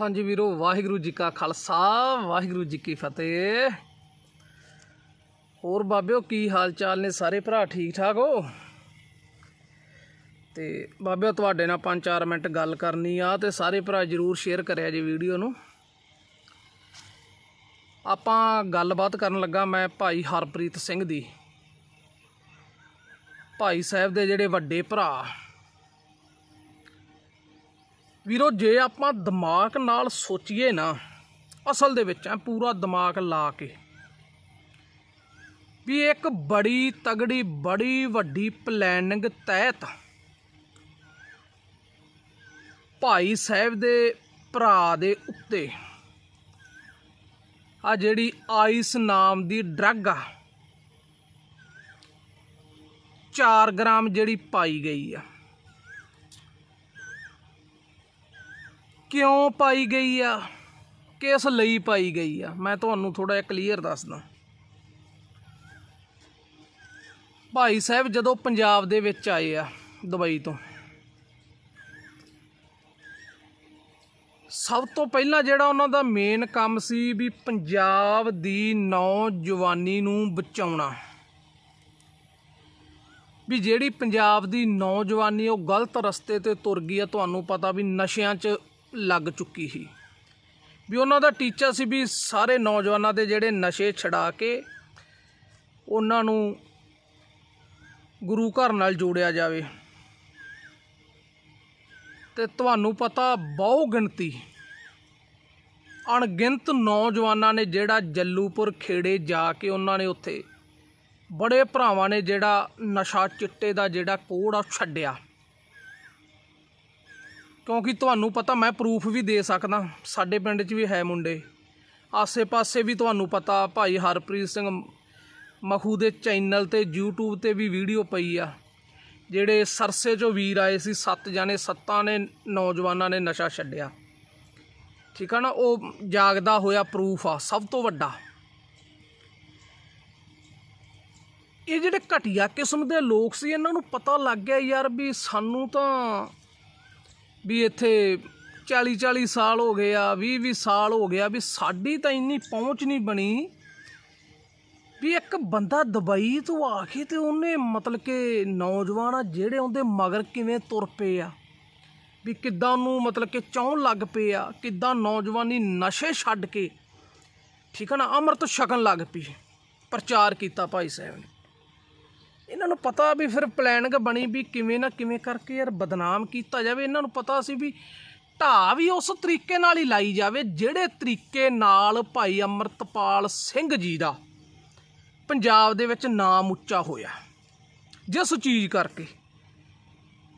ਹਾਂਜੀ ਵੀਰੋ, ਵਾਹਿਗੁਰੂ ਜੀ ਕਾ ਖਾਲਸਾ, ਵਾਹਿਗੁਰੂ ਜੀ ਕੀ ਫਤਿਹ। ਹੋਰ ਬਾਬਿਓ, ਕੀ ਹਾਲ ਚਾਲ ਨੇ ਸਾਰੇ ਭਰਾ? ਠੀਕ ਠਾਕ ਹੋ? ਤੇ ਬਾਬਿਓ, ਤੁਹਾਡੇ ਨਾਲ 5-4 ਮਿੰਟ ਗੱਲ ਕਰਨੀ ਆ ਤੇ ਸਾਰੇ ਭਰਾ ਜਰੂਰ ਸ਼ੇਅਰ ਕਰਿਆ ਜੀ ਵੀਡੀਓ ਨੂੰ। ਆਪਾਂ ਗੱਲਬਾਤ ਕਰਨ ਲੱਗਾ ਮੈਂ ਭਾਈ ਹਰਪ੍ਰੀਤ ਸਿੰਘ ਦੀ। ਭਾਈ ਸਾਹਿਬ ਦੇ ਜਿਹੜੇ ਵੱਡੇ ਭਰਾ। ਵੀਰੋ, ਜੇ ਆਪਾਂ ਦਿਮਾਗ ਨਾਲ ਸੋਚੀਏ ਨਾ, ਅਸਲ ਦੇ ਵਿੱਚ ਐ ਪੂਰਾ ਦਿਮਾਗ ਲਾ ਕੇ ਵੀ ਇੱਕ ਬੜੀ ਤਗੜੀ, ਬੜੀ ਵੱਡੀ ਪਲੈਨਿੰਗ ਤਹਿਤ ਭਾਈ ਸਾਹਿਬ ਦੇ ਭਰਾ ਦੇ ਉੱਤੇ ਆ ਜਿਹੜੀ ਆਈਸ ਨਾਮ ਦੀ ਡਰੱਗ ਆ 4 ਗ੍ਰਾਮ ਜਿਹੜੀ ਪਾਈ ਗਈ ਆ। ਕਿਉਂ ਪਾਈ ਗਈ ਆ? ਕਿਸ ਲਈ ਪਾਈ ਗਈ ਆ? ਮੈਂ ਤੁਹਾਨੂੰ ਥੋੜਾ ਜਿਹਾ ਕਲੀਅਰ ਦੱਸਦਾ। ਭਾਈ ਸਾਹਿਬ, ਜਦੋਂ ਪੰਜਾਬ ਦੇ ਵਿੱਚ ਆਏ ਆ ਦੁਬਈ ਤੋਂ, ਸਭ ਤੋਂ ਪਹਿਲਾਂ ਜਿਹੜਾ ਉਹਨਾਂ ਦਾ ਮੇਨ ਕੰਮ ਸੀ ਵੀ ਪੰਜਾਬ ਦੀ ਨੌਜਵਾਨੀ ਨੂੰ ਬਚਾਉਣਾ। ਵੀ ਜਿਹੜੀ ਪੰਜਾਬ ਦੀ ਨੌਜਵਾਨੀ ਉਹ ਗਲਤ ਰਸਤੇ ਤੇ ਤੁਰ ਗਈ ਆ, ਤੁਹਾਨੂੰ ਪਤਾ ਵੀ ਨਸ਼ਿਆਂ 'ਚ ਲੱਗ ਚੁੱਕੀ ਸੀ। ਵੀ ਉਹਨਾਂ ਦਾ ਟੀਚਾ ਸੀ ਵੀ ਸਾਰੇ ਨੌਜਵਾਨਾਂ ਦੇ ਜਿਹੜੇ ਨਸ਼ੇ ਛਡਾ ਕੇ ਉਹਨਾਂ ਨੂੰ ਗੁਰੂ ਘਰ ਨਾਲ ਜੋੜਿਆ ਜਾਵੇ। ਤੇ ਤੁਹਾਨੂੰ ਪਤਾ ਬਹੁ ਗਿਣਤੀ, ਅਣਗਿਣਤ ਨੌਜਵਾਨਾਂ ਨੇ ਜਿਹੜਾ ਜੱਲੂਪੁਰ ਖੇੜੇ ਜਾ ਕੇ ਉਹਨਾਂ ਨੇ ਉੱਥੇ ਬੜੇ ਭਰਾਵਾਂ ਨੇ ਜਿਹੜਾ ਨਸ਼ਾ ਚਿੱਟੇ ਦਾ ਜਿਹੜਾ ਕੋੜ ਆ ਛੱਡਿਆ। ਕਿਉਂਕਿ ਤੁਹਾਨੂੰ ਪਤਾ ਮੈਂ ਪ੍ਰੂਫ ਵੀ ਦੇ ਸਕਦਾ। ਸਾਡੇ ਪਿੰਡ 'ਚ ਵੀ ਹੈ ਮੁੰਡੇ। ਆਸੇ-ਪਾਸੇ ਵੀ ਤੁਹਾਨੂੰ ਪਤਾ ਭਾਈ ਹਰਪ੍ਰੀਤ ਸਿੰਘ ਮਖੂ ਦੇ ਚੈਨਲ ਤੇ YouTube ਤੇ ਵੀ ਵੀਡੀਓ ਪਈ ਆ। ਜਿਹੜੇ ਸਰਸੇ 'ਚੋਂ ਵੀਰ ਆਏ ਸੀ, ਸੱਤ ਜਾਣੇ, ਸੱਤਾਂ ਨੇ ਨੌਜਵਾਨਾਂ ਨੇ ਨਸ਼ਾ ਛੱਡਿਆ। ਠੀਕ ਆ ਨਾ, ਉਹ ਜਾਗਦਾ ਹੋਇਆ ਪ੍ਰੂਫ ਆ, ਸਭ ਤੋਂ ਵੱਡਾ। ਇਹ ਜਿਹੜੇ ਘਟੀਆ ਕਿਸਮ ਦੇ ਲੋਕ ਸੀ, ਇਹਨਾਂ ਨੂੰ ਪਤਾ ਲੱਗ ਗਿਆ ਯਾਰ ਵੀ ਸਾਨੂੰ ਤਾਂ ਵੀ ਇੱਥੇ 40 40 ਸਾਲ ਹੋ ਗਏ ਆ 20 20 ਸਾਲ ਹੋ ਗਿਆ ਵੀ ਸਾਡੀ ਤਾਂ ਇੰਨੀ ਪਹੁੰਚ ਨਹੀਂ ਬਣੀ ਵੀ ਇੱਕ ਬੰਦਾ ਦੁਬਈ ਤੋਂ ਆ ਕੇ ਤੇ ਉਹਨੇ ਮਤਲਬ ਕਿ ਨੌਜਵਾਨ ਆ ਜਿਹੜੇ ਉਹਦੇ ਮਗਰ ਕਿਵੇਂ ਤੁਰ ਪਏ ਆ, ਵੀ ਕਿੱਦਾਂ ਉਹਨੂੰ ਮਤਲਬ ਕਿ ਚਾਉਣ ਲੱਗ ਪਏ ਆ, ਕਿੱਦਾਂ ਨੌਜਵਾਨੀ ਨਸ਼ੇ ਛੱਡ ਕੇ, ਠੀਕ ਹੈ ਨਾ, ਅੰਮ੍ਰਿਤ ਛਕਣ ਲੱਗ ਪਈ, ਪ੍ਰਚਾਰ ਕੀਤਾ ਭਾਈ ਸਾਹਿਬ ਨੇ। ਇਹਨਾਂ ਨੂੰ ਪਤਾ ਵੀ ਫਿਰ ਪਲੈਨਿੰਗ ਬਣੀ ਵੀ ਕਿਵੇਂ ਨਾ ਕਿਵੇਂ ਕਰਕੇ ਯਾਰ ਬਦਨਾਮ ਕੀਤਾ ਜਾਵੇ। ਇਹਨਾਂ ਨੂੰ ਪਤਾ ਸੀ ਵੀ ਢਾਹ ਵੀ ਉਸ ਤਰੀਕੇ ਨਾਲ ਹੀ ਲਾਈ ਜਾਵੇ, ਜਿਹੜੇ ਤਰੀਕੇ ਨਾਲ ਭਾਈ ਅਮਰਤਪਾਲ ਸਿੰਘ ਜੀ ਦਾ ਪੰਜਾਬ ਦੇ ਵਿੱਚ ਨਾਮ ਉੱਚਾ ਹੋਇਆ। ਜਿਸ ਚੀਜ਼ ਕਰਕੇ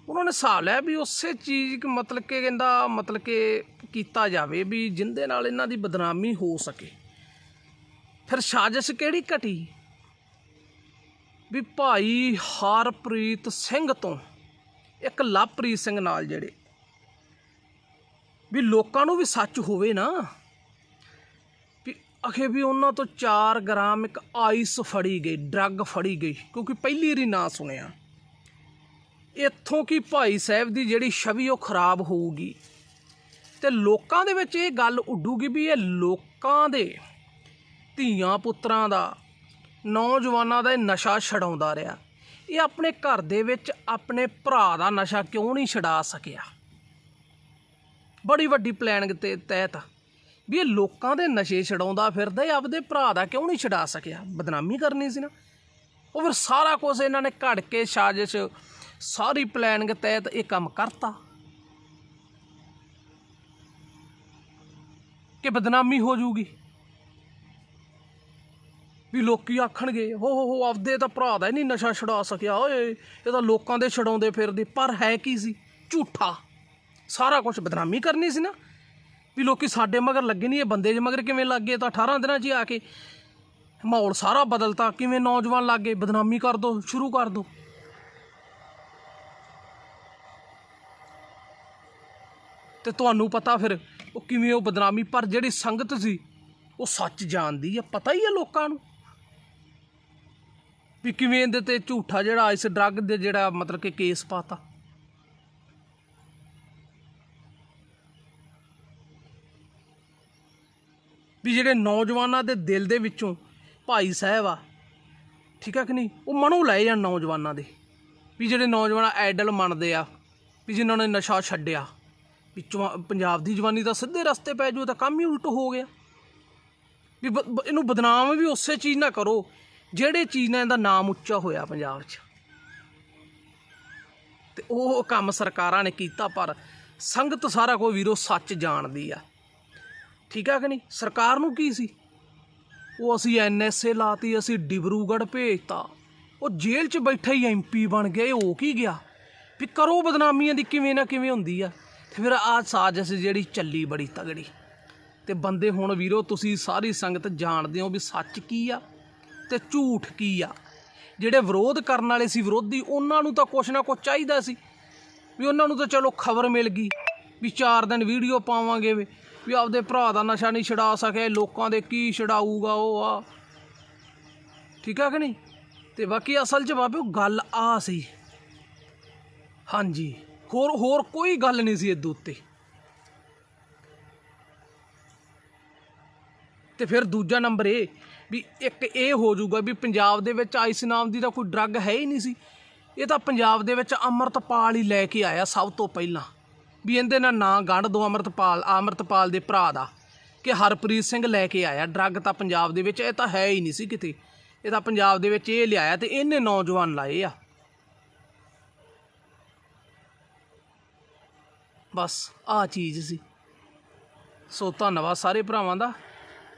ਉਹਨਾਂ ਨੇ ਹਿਸਾਬ ਲਿਆ ਵੀ ਉਸੇ ਚੀਜ਼ ਮਤਲਬ ਕਿ ਕਹਿੰਦਾ ਮਤਲਬ ਕਿ ਕੀਤਾ ਜਾਵੇ ਵੀ ਜਿੰਦੇ ਨਾਲ ਇਹਨਾਂ ਦੀ ਬਦਨਾਮੀ ਹੋ ਸਕੇ। ਫਿਰ ਸਾਜ਼ਿਸ਼ ਕਿਹੜੀ ਘਟੀ? ਵੀ ਭਾਈ ਹਰਪ੍ਰੀਤ ਸਿੰਘ ਤੋਂ, ਇੱਕ ਲਵਪ੍ਰੀਤ ਸਿੰਘ ਨਾਲ ਜਿਹੜੇ, ਵੀ ਲੋਕਾਂ ਨੂੰ ਵੀ ਸੱਚ ਹੋਵੇ ਨਾ, ਵੀ ਅਖੇ ਵੀ ਉਹਨਾਂ ਤੋਂ 4 ਗ੍ਰਾਮ ਇੱਕ ਆਈਸ ਫੜੀ ਗਈ, ਡਰੱਗ ਫੜੀ ਗਈ, ਕਿਉਂਕਿ ਪਹਿਲੀ ਵਾਰੀ ਨਾਂ ਸੁਣਿਆ। ਇੱਥੋਂ ਕੀ ਭਾਈ ਸਾਹਿਬ ਦੀ ਜਿਹੜੀ ਛਵੀ ਉਹ ਖਰਾਬ ਹੋਊਗੀ? ਤੇ ਲੋਕਾਂ ਦੇ ਵਿੱਚ ਇਹ ਗੱਲ ਉੱਡੂਗੀ ਵੀ ਇਹ ਲੋਕਾਂ ਦੇ ਧੀਆਂ ਪੁੱਤਰਾਂ ਦਾ ਨੌਜਵਾਨਾਂ ਦਾ ਇਹ ਨਸ਼ਾ ਛਡਾਉਂਦਾ ਰਿਹਾ। ਇਹ ਆਪਣੇ ਘਰ ਦੇ ਵਿੱਚ ਆਪਣੇ ਭਰਾ ਦਾ ਨਸ਼ਾ ਕਿਉਂ ਨਹੀਂ ਛਡਾ ਸਕਿਆ? ਬੜੀ ਵੱਡੀ ਪਲਾਨਿੰਗ ਤੇ ਤਹਿਤ ਵੀ ਇਹ ਲੋਕਾਂ ਦੇ ਨਸ਼ੇ ਛਡਾਉਂਦਾ ਫਿਰਦਾ ਇਹ ਆਪਦੇ ਭਰਾ ਦਾ ਕਿਉਂ ਨਹੀਂ ਛਡਾ ਸਕਿਆ? ਬਦਨਾਮੀ ਕਰਨੀ ਸੀ ਨਾ। ਉਹ ਫਿਰ ਸਾਰਾ ਕੁਝ ਇਹਨਾਂ ਨੇ ਘੜ ਕੇ ਸਾਜ਼ਿਸ਼ ਸਾਰੀ ਪਲਾਨਿੰਗ ਤਹਿਤ ਇਹ ਕੰਮ ਕਰਤਾ। ਕਿ ਬਦਨਾਮੀ ਹੋ ਜੂਗੀ ਵੀ ਲੋਕੀ ਆਖਣਗੇ, ਹੋ ਹੋ ਹੋ, ਆਪਦੇ ਤਾਂ ਭਰਾ ਦਾ ਹੀ ਨਹੀਂ ਨਸ਼ਾ ਛਡਾ ਸਕਿਆ, ਓਏ, ਇਹ ਤਾਂ ਲੋਕਾਂ ਦੇ ਛਡਾਉਂਦੇ ਫਿਰਦੇ, ਪਰ ਹੈ ਕੀ ਸੀ? ਝੂਠਾ। ਸਾਰਾ ਕੁਝ ਬਦਨਾਮੀ ਕਰਨੀ ਸੀ ਨਾ। ਵੀ ਲੋਕੀ ਸਾਡੇ ਮਗਰ ਲੱਗੇ ਨਹੀਂ ਇਹ ਬੰਦੇ ਦੇ ਮਗਰ ਕਿਵੇਂ ਲੱਗ ਗਏ? ਤਾਂ 18 ਦਿਨਾਂ 'ਚ ਹੀ ਆ ਕੇ ਮਾਹੌਲ ਸਾਰਾ ਬਦਲਤਾ। ਕਿਵੇਂ ਨੌਜਵਾਨ ਲੱਗ ਗਏ? ਬਦਨਾਮੀ ਕਰ ਦੋ, ਸ਼ੁਰੂ ਕਰ ਦੋ। ਤੇ ਤੁਹਾਨੂੰ ਪਤਾ ਫਿਰ ਉਹ ਕਿਵੇਂ ਉਹ ਬਦਨਾਮੀ, ਪਰ ਜਿਹੜੀ ਸੰਗਤ ਸੀ, ਉਹ ਸੱਚ ਜਾਣਦੀ ਹੈ ਪਤਾ ਹੀ ਹੈ ਲੋਕਾਂ ਨੂੰ। ਵੀ ਕਿਵੇਂ ਇਹਦੇ ਤੇ ਝੂਠਾ ਜਿਹੜਾ ਇਸ ਡਰੱਗ ਦੇ ਜਿਹੜਾ ਮਤਲਬ ਕਿ ਕੇਸ ਪਾਤਾ? ਵੀ ਜਿਹੜੇ ਨੌਜਵਾਨਾਂ ਦੇ ਦਿਲ ਦੇ ਵਿੱਚੋਂ ਭਾਈ ਸਾਹਿਬ ਆ, ਠੀਕ ਆ ਕਿ ਨਹੀਂ? ਉਹ ਮਨੋਂ ਲੈ ਜਾਣ ਨੌਜਵਾਨਾਂ ਦੇ। ਵੀ ਜਿਹੜੇ ਨੌਜਵਾਨ ਆਈਡਲ ਮੰਨਦੇ ਆ, ਵੀ ਜਿਨ੍ਹਾਂ ਨੇ ਨਸ਼ਾ ਛੱਡਿਆ, ਵੀ ਜਵਾ- ਪੰਜਾਬ ਦੀ ਜਵਾਨੀ ਦਾ ਸਿੱਧੇ ਰਸਤੇ ਪੈ ਜੂ ਤਾਂ ਕੰਮ ਹੀ ਉਲਟ ਹੋ ਗਿਆ। ਵੀ ਬ- ਇਹਨੂੰ ਬਦਨਾਮ ਵੀ ਉਸੇ ਚੀਜ਼ ਨਾਲ ਕਰੋ। ਜਿਹੜੇ ਚੀਜ਼ ਨਾਲ ਇਹਦਾ ਨਾਮ ਉੱਚਾ ਹੋਇਆ ਪੰਜਾਬ 'ਚ। ਤੇ ਉਹ ਕੰਮ ਸਰਕਾਰਾਂ ਨੇ ਕੀਤਾ, ਪਰ ਸੰਗਤ ਸਾਰਾ ਕੋਈ ਵੀਰੋ ਸੱਚ ਜਾਣਦੀ ਆ। ਠੀਕ ਆ ਕਿ ਨਹੀਂ? ਸਰਕਾਰ ਨੂੰ ਕੀ ਸੀ? ਉਹ ਅਸੀਂ ਐਨਐਸਏ ਲਾਤੀ, ਅਸੀਂ ਡਿਬਰੂਗੜ੍ਹ ਭੇਜਤਾ। ਉਹ ਜੇਲ੍ਹ 'ਚ ਬੈਠਾ ਹੀ ਐਮਪੀ ਬਣ ਗਿਆ ਉਹ ਕੀ ਗਿਆ? ਵੀ ਕਰੋ ਬਦਨਾਮੀਆਂ ਦੀ ਕਿਵੇਂ ਨਾ ਕਿਵੇਂ ਹੁੰਦੀ ਆ। ਤੇ ਫਿਰ ਆ ਸਾਜ਼ਿਸ਼ ਜਿਹੜੀ ਚੱਲੀ ਬੜੀ ਤਗੜੀ। ਤੇ ਬੰਦੇ ਹੁਣ ਵੀਰੋ, ਤੁਸੀਂ ਸਾਰੀ ਸੰਗਤ ਜਾਣਦੇ ਹੋ ਵੀ ਸੱਚ ਕੀ ਆ। ਤੇ ਝੂਠ ਕੀ ਆ? ਜਿਹੜੇ ਵਿਰੋਧ ਕਰਨ ਵਾਲੇ ਸੀ ਵਿਰੋਧੀ, ਉਹਨਾਂ ਨੂੰ ਤਾਂ ਕੁਛ ਨਾ ਕੁਛ ਚਾਹੀਦਾ ਸੀ। ਵੀ ਉਹਨਾਂ ਨੂੰ ਤਾਂ ਚਲੋ ਖਬਰ ਮਿਲ ਗਈ ਵੀ 4 ਦਿਨ ਵੀਡੀਓ ਪਾਵਾਂਗੇ ਵੀ ਵੀ ਆਪਦੇ ਭਰਾ ਦਾ ਨਸ਼ਾ ਨਹੀਂ ਛਡਾ ਸਕਿਆ ਲੋਕਾਂ ਦੇ ਕੀ ਛਡਾਊਗਾ ਉਹ ਆ। ਠੀਕ ਆ ਕਿ ਨਹੀਂ? ਤੇ ਬਾਕੀ ਅਸਲ 'ਚ ਬਾਬੇ, ਉਹ ਗੱਲ ਆ ਸੀ। ਹਾਂਜੀ। ਹੋਰ ਹੋਰ ਕੋਈ ਗੱਲ ਨਹੀਂ ਸੀ ਇਹਦੇ ਉੱਤੇ। ਤੇ ਫਿਰ ਦੂਜਾ ਨੰਬਰ ਇਹ ਵੀ ਇੱਕ ਇਹ ਹੋ ਜਾਊਗਾ ਵੀ ਪੰਜਾਬ ਦੇ ਵਿੱਚ ਆਈਸ ਨਾਮ ਦੀ ਤਾਂ ਕੋਈ ਡਰੱਗ ਹੈ ਹੀ ਨਹੀਂ ਸੀ। ਇਹ ਤਾਂ ਪੰਜਾਬ ਦੇ ਵਿੱਚ ਅੰਮ੍ਰਿਤਪਾਲ ਹੀ ਲੈ ਕੇ ਆਇਆ ਸਭ ਤੋਂ ਪਹਿਲਾਂ। ਵੀ ਇਹਦੇ ਨਾਲ ਨਾਂ ਗੰਢ ਦੋ ਅੰਮ੍ਰਿਤਪਾਲ ਅੰਮ੍ਰਿਤਪਾਲ ਦੇ ਭਰਾ ਦਾ, ਕਿ ਹਰਪ੍ਰੀਤ ਸਿੰਘ ਲੈ ਕੇ ਆਇਆ। ਡਰੱਗ ਤਾਂ ਪੰਜਾਬ ਦੇ ਵਿੱਚ ਇਹ ਤਾਂ ਹੈ ਹੀ ਨਹੀਂ ਸੀ ਕਿਤੇ। ਇਹ ਤਾਂ ਪੰਜਾਬ ਦੇ ਵਿੱਚ ਇਹ ਲਿਆਇਆ ਤੇ ਇਹਨੇ ਨੌਜਵਾਨ ਲਾਏ ਆ। ਬਸ ਆ ਚੀਜ਼ ਸੀ। ਸੋ ਧੰਨਵਾਦ ਸਾਰੇ ਭਰਾਵਾਂ ਦਾ।